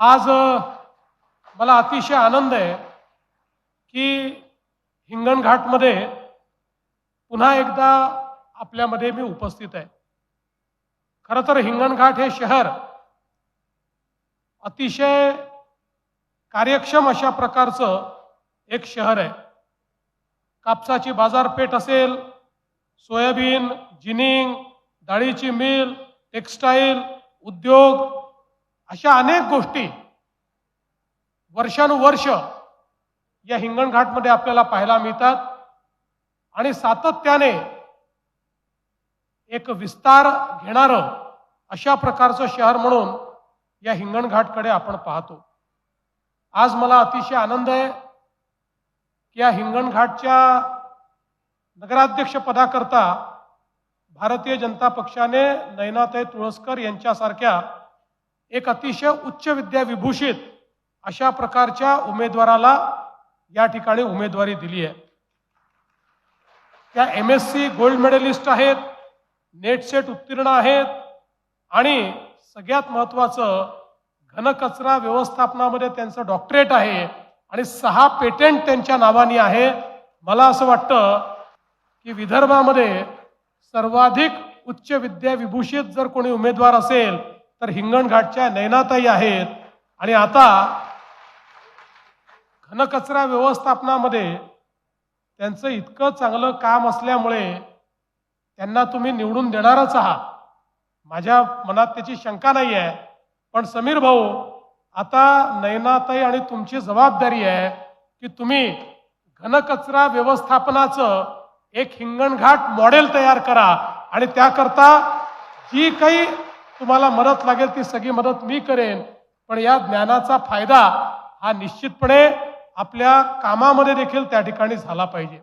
आज मला अतिशय आनंद आहे की हिंगणघाटमध्ये पुन्हा एकदा आपल्यामध्ये मी उपस्थित आहे. खरं तर हिंगणघाट हे शहर अतिशय कार्यक्षम अशा प्रकारचं एक शहर आहे. कापसाची बाजारपेठ असेल सोयाबीन जिनिंग डाळीची मिल टेक्स्टाईल उद्योग अशा अनेक गोष्टी वर्षानुवर्ष या हिंगणघाटमध्ये आपल्याला पाहायला मिळतात. आणि सातत्याने एक विस्तार घेणारं अशा प्रकारचं शहर म्हणून या हिंगणघाटकडे आपण पाहतो. आज मला अतिशय आनंद आहे की या हिंगणघाटच्या नगराध्यक्ष पदाकरता भारतीय जनता पक्षाने नयनाताई तुळसकर यांच्यासारख्या एक अतिशय उच्च विद्या विभूषित अशा प्रकारच्या उमेदवाराला या ठिकाणी उमेदवारी दिली आहे. त्या M S C gold medallist आहेत नेट सेट उत्तीर्ण आहेत आणि सगळ्यात महत्त्वाचं घनकचरा व्यवस्थापनामध्ये त्यांचं डॉक्टरेट आहे आणि सहा पेटंट त्यांच्या नावाने आहे. मला असं वाटतं की विदर्भामध्ये सर्वाधिक उच्च विद्या विभूषित जर कोणी उमेदवार असेल तर हिंगणघाटच्या नैनाताई आहेत. आणि आता घनकचरा व्यवस्थापनामध्ये त्यांचं इतकं चांगलं काम असल्यामुळे त्यांना तुम्ही निवडून देणारच आहात. माझ्या मनात त्याची शंका नाही आहे. पण समीर भाऊ आता नयनाताई आणि तुमची जबाबदारी आहे की तुम्ही घनकचरा व्यवस्थापनाचं एक हिंगणघाट मॉडेल तयार करा. आणि त्याकरता जी काही तुम्हाला मदत लागेल ती सगळी मदत मी करेन. पण या ज्ञानाचा फायदा हा निश्चितपणे आपल्या कामामध्ये देखील त्या ठिकाणी झाला पाहिजे.